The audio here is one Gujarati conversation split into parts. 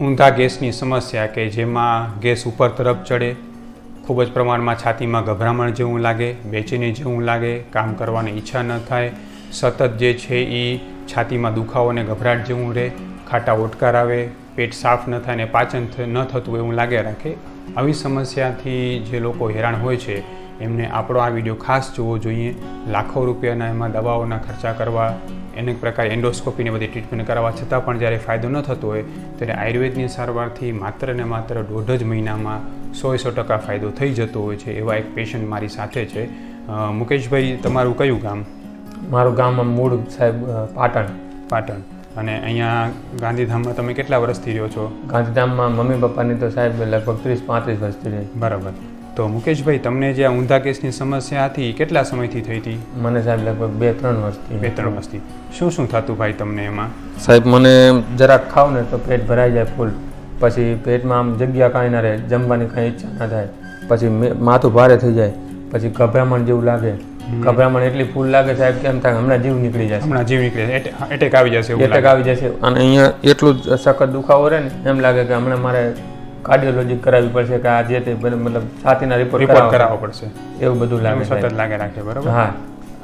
ઊંધા ગેસની સમસ્યા કે જેમાં ગેસ ઉપર તરફ ચડે, ખૂબ જ પ્રમાણમાં છાતીમાં ગભરામણ જેવું લાગે, બેચેની જેવું લાગે, કામ કરવાની ઈચ્છા ન થાય, સતત જે છે એ છાતીમાં દુખાવો અને ગભરાટ જેવું રહે, ખાટા ઓટકાર આવે, પેટ સાફ ન થાય ને પાચન ન થતું એવું લાગે રાખે, આવી સમસ્યાથી જે લોકો હેરાન હોય છે, એમને આપણો આ વીડિયો ખાસ જોવો જોઈએ. લાખો રૂપિયાના એમાં દવાઓના ખર્ચા કરવા અનેક પ્રકારે એન્ડોસ્કોપીને બધી ટ્રીટમેન્ટ કરાવવા છતાં પણ જ્યારે ફાયદો ન થતો હોય ત્યારે આયુર્વેદની સારવારથી માત્ર ને માત્ર દોઢ જ મહિનામાં સો સો ટકા ફાયદો થઈ જતો હોય છે એવા એક પેશન્ટ મારી સાથે છે. મુકેશભાઈ તમારું કયું ગામ? મારું ગામ મૂળ સાહેબ પાટણ. પાટણ. અને અહીંયા ગાંધીધામમાં તમે કેટલા વર્ષથી રહ્યો છો? ગાંધીધામમાં મમ્મી પપ્પાની તો સાહેબ લગભગ ત્રીસ પાંત્રીસ વર્ષથી રહે બરાબર. તો મુકેશભાઈ તમને જે આ ઊંધા કેસની સમસ્યા હતી કેટલા સમયથી થઈ હતી? મને સાહેબ લગભગ બે ત્રણ વર્ષથી. બે ત્રણ વર્ષથી. શું શું થતું ભાઈ તમને એમાં? સાહેબ મને જરાક ખાવ ને તો પેટ ભરાઈ જાય ફૂલ. પછી પેટમાં આમ જગ્યા કાંઈ ના રહે જમવાની કાંઈ ઈચ્છા ના થાય. પછી માથું ભારે થઈ જાય. પછી ગભરામણ જેવું લાગે. ગભરામણ એટલી ફૂલ લાગે સાહેબ કેમ થાય હમણાં જીવ નીકળી જાય હમણાં જીવ નીકળે. એટે- એટેક આવી જશે એટેક આવી જશે. અને અહીંયા એટલું જ સખત દુખાવો રહે ને એમ લાગે કે હમણાં મારે કાર્ડિયોલોજી કરાવવી પડશે કે આ જે તે મતલબ છાતીના રિપોર્ટ રિપોર્ટ કરાવવા. પડશે. એવું બધું લાગે સતત લાગે રાખે બરાબર? હા.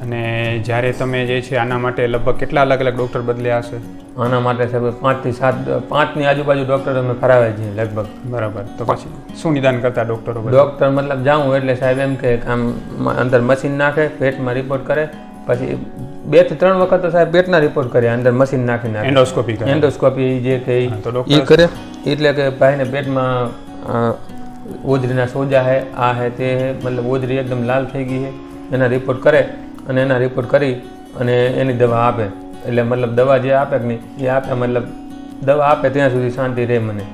અને જ્યારે તમે જે છે આના માટે લગભગ કેટલા અલગ અલગ ડૉક્ટર બદલ્યા હશે? આના માટે સાહેબ પાંચથી સાત પાંચની આજુબાજુ ડૉક્ટર અમે કરાવે છે લગભગ. બરાબર. તો પછી શું નિદાન કરતા ડૉક્ટરો? ડૉક્ટર મતલબ જાઉં એટલે સાહેબ એમ કે આમ અંદર મશીન નાખે પેટમાં રિપોર્ટ કરે પછી બેથી ત્રણ વખત તો સાહેબ પેટના રિપોર્ટ કરે અંદર મશીન નાખી નાખે. એન્ડોસ્કોપી એન્ડોસ્કોપી જે કે ડૉક્ટર કરે. એટલે કે ભાઈને પેટમાં ઓજરીના સોજા હે આ હે તે હે મતલબ ઓજરી એકદમ લાલ થઈ ગઈ છે એના રિપોર્ટ કરે અને એના રિપોર્ટ કરી અને એની દવા આપે. એટલે મતલબ દવા જે આપે કે નહીં એ આપે મતલબ દવા આપે ત્યાં સુધી શાંતિ રહે મને.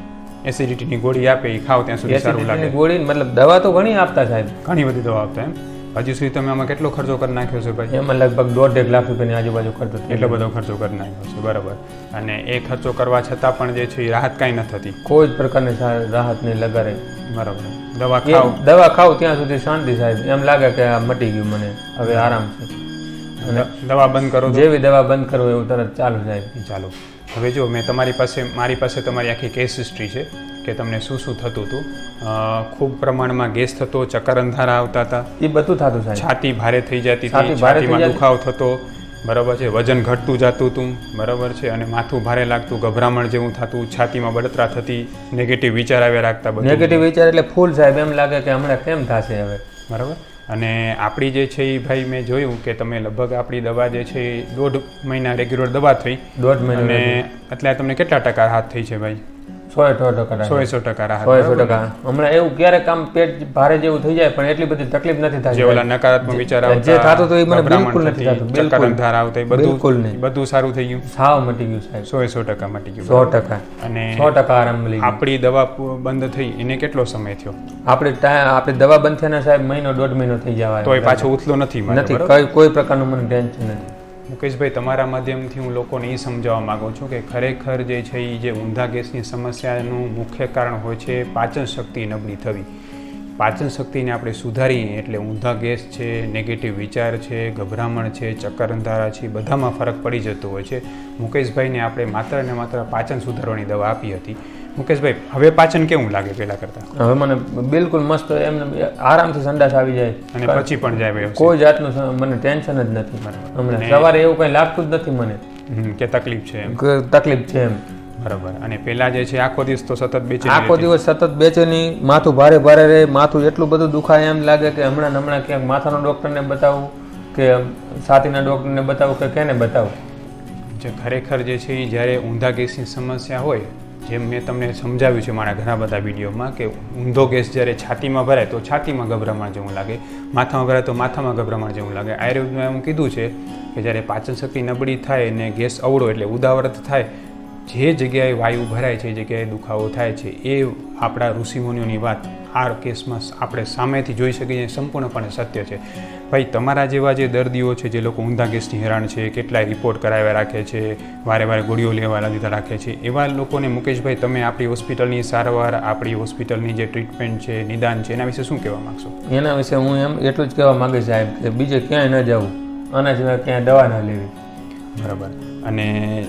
એસિડિટીની ગોળી આપે એ ખાવ ત્યાં સુધી સારું લાગે. ગોળી મતલબ દવા તો ઘણી આપતા સાહેબ. ઘણી બધી દવા આપતા એમ? હજી સુધી તમે આમાં કેટલો ખર્ચો કરી નાખ્યો છે ભાઈ? એમાં લગભગ દોઢેક લાખ રૂપિયાની આજુબાજુ ખર્ચો એટલો બધો ખર્ચો કરી નાખ્યો છે બરાબર. અને એ ખર્ચો કરવા છતાં પણ જે છે એ રાહત કાંઈ ન થતી. કોઈ જ પ્રકારની રાહત નહીં લગાડે. બરાબર. દવા ખાવ. દવા ખાવ ત્યાં સુધી શાંતિ સાહેબ એમ લાગે કે આ મટી ગયું મને. હવે આરામ છે. દવા બંધ કરો જેવી દવા બંધ કરો એવું તરત ચાલુ જાય ચાલો. હવે જો મેં તમારી પાસે મારી પાસે તમારી આખી કેસ હિસ્ટ્રી છે કે તમને શું શું થતું હતું. ખૂબ પ્રમાણમાં ગેસ થતો ચક્કર અંધારા આવતા હતા. એ બધું થતું સાહેબ. છાતી ભારે થઈ જતી હતી છાતીમાં દુખાવ થતો. બરાબર છે વજન ઘટતું જતું હતું. બરાબર છે અને માથું ભારે લાગતું ગભરામણ જેવું થતું છાતીમાં બળતરા થતી નેગેટિવ વિચાર આવ્યા રાખતા નેગેટિવ વિચાર એટલે ફૂલ સાહેબ એમ લાગે કે હમણાં કેમ થશે હવે? બરાબર? અને આપણી જે છે એ ભાઈ મેં જોયું કે તમે લગભગ આપણી દવા જે છે એ દોઢ મહિના રેગ્યુલર દવા થઈ. દોઢ મહિના અને અત્યારે તમને કેટલા ટકા હાથ થઈ છે ભાઈ? સો સો ટકા સો સો ટકા રાહત. સો સો ટકા હમણાં એવું ક્યારેક આમ પેટ ભારે જેવું થઈ જાય પણ એટલી બધી તકલીફ નથી થતી. ઓલા નકારાત્મક વિચાર જે આવતા તો એ મને બિલકુલ નથી થતી, થતું, બિલકુલ. ધાર આવતા બિલકુલ નહીં. બધું સારું થઈ ગયું. સાવ મટી ગયું સાહેબ. સો સો ટકા મટી ગયું. સો ટકા. અને સો ટકા આરામ મળી આપણી દવા બંધ થઈ એને કેટલો સમય થયો? આપણે આપણે દવા બંધ થયાના સાહેબ મહિનો દોઢ મહિનો થઈ જવા તો એ પાછો ઉથલો નથી નથી? કોઈ પ્રકારનું મને ટેન્શન નથી. મુકેશભાઈ, તમારા માધ્યમથી હું લોકોને એ સમજાવવા માગું છું કે ખરેખર જે છે એ જે ઊંધા ગેસની સમસ્યાનું મુખ્ય કારણ હોય છે પાચન શક્તિ નબળી થવી. પાચન શક્તિને આપણે સુધારીએ એટલે ઊંધા ગેસ છે નેગેટિવ વિચાર છે, ગભરામણ છે ચક્કર અંધારા છે, બધામાં ફરક પડી જતો હોય છે. મુકેશભાઈને આપણે માત્ર ને માત્ર પાચન સુધારવાની દવા આપી હતી. મુકેશભાઈ હવે પાચન કેવું લાગે પહેલા કરતાં? હવે મને બિલકુલ મસ્ત એમને આરામથી સંડાસ આવી જાય. અને પછી પણ જાય કોઈ જાતનું મને ટેન્શન જ નથી. હમણાં સવારે એવું કંઈ લાગતું જ નથી મને. કે તકલીફ છે તકલીફ છે એમ. બરાબર. અને પેલા જે છે આખો દિવસ તો સતત બેચેની આખો દિવસ સતત બેચેની માથું ભારે ભારે રહે માથું એટલું બધું દુખાય એમ લાગે કે હમણાં હમણાં ક્યાંક માથાનો ડૉક્ટરને બતાવું કે છાતીના ડૉક્ટરને બતાવું કે કેને બતાવું. જે ખરેખર જે છે એ જ્યારે ઊંધા ગેસની સમસ્યા હોય જેમ મેં તમને સમજાવ્યું છે મારા ઘણા બધા વિડીયોમાં કે ઊંધો ગેસ જ્યારે છાતીમાં ભરાય તો છાતીમાં ગભરામણ જેવું લાગે, માથામાં ભરાય તો માથામાં ગભરામણ જેવું લાગે. આયુર્વેદમાં એવું કીધું છે કે જ્યારે પાચન શક્તિ નબળી થાય અને ગેસ અવળો એટલે ઉદાવર્ત થાય જે જગ્યાએ વાયુ ભરાય છે જે જગ્યાએ દુખાવો થાય છે એ આપણા ઋષિમુનિઓની વાત આ કેસમાં આપણે સામેથી જોઈ શકીએ સંપૂર્ણપણે સત્ય છે. ભાઈ તમારા જેવા જે દર્દીઓ છે જે લોકો ઊંધા ગેસની હેરાન છે કેટલાય રિપોર્ટ કરાવ્યા રાખે છે વારે વારે ગોળીઓ લેવા લીધા રાખે છે એવા લોકોને મુકેશભાઈ તમે આપણી હોસ્પિટલની સારવાર આપણી હોસ્પિટલની જે ટ્રીટમેન્ટ છે નિદાન છે એના વિશે શું કહેવા માગશો? એના વિશે હું એમ એટલું જ કહેવા માંગીશ સાહેબ કે બીજે ક્યાંય ન જવું આના સિવાય ક્યાંય દવા ન લેવી. બરાબર. અને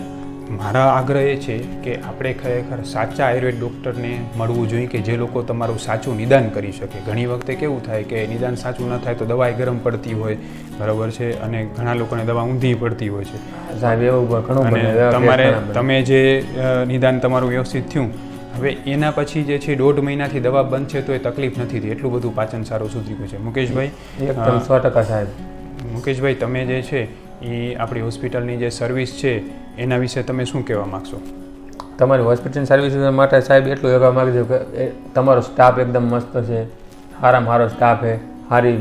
મારા આગ્રહ એ છે કે આપણે ખરેખર સાચા આયુર્વેદ ડૉક્ટરને મળવું જોઈએ કે જે લોકો તમારું સાચું નિદાન કરી શકે. ઘણી વખતે કેવું થાય કે નિદાન સાચું ન થાય તો દવા ગરમ પડતી હોય બરાબર છે અને ઘણા લોકોને દવા ઊંધી પડતી હોય છે. સાહેબ એવું અને તમારે તમે જે નિદાન તમારું વ્યવસ્થિત થયું હવે એના પછી જે છે દોઢ મહિનાથી દવા બંધ છે તો એ તકલીફ નથી થઈ એટલું બધું પાચન સારું સુધરી ગયું છે. મુકેશભાઈ સો ટકા સાહેબ. મુકેશભાઈ તમે જે છે એ આપણી હોસ્પિટલની જે સર્વિસ છે એના વિશે તમે શું કહેવા માગશો? તમારી હોસ્પિટલ સર્વિસ માટે સાહેબ એટલું કહેવા માગજો કે તમારો સ્ટાફ એકદમ મસ્ત છે. સારામાં સારો સ્ટાફ છે. સારી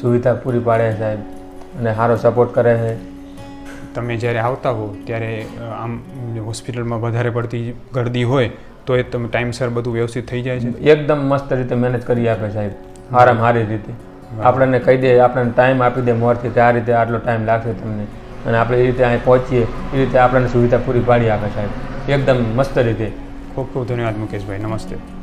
સુવિધા પૂરી પાડે છે સાહેબ અને સારો સપોર્ટ કરે છે. તમે જ્યારે આવતા હો ત્યારે આમ હોસ્પિટલમાં વધારે પડતી ગરદી હોય તો એ તમે ટાઈમસર બધું વ્યવસ્થિત થઈ જાય છે? એકદમ મસ્ત રીતે મેનેજ કરી આપે સાહેબ. સારામાં સારી રીતે. આપણને કહી દે આપણને ટાઈમ આપી દે મોરથી કે આ રીતે આટલો ટાઈમ લાગશે તમને. અને આપણે એ રીતે અહીં પહોંચીએ, એ રીતે આપણને સુવિધા પૂરી પાડી આપે સાહેબ. એકદમ મસ્ત રીતે. ખૂબ ખૂબ ધન્યવાદ મુકેશભાઈ. નમસ્તે.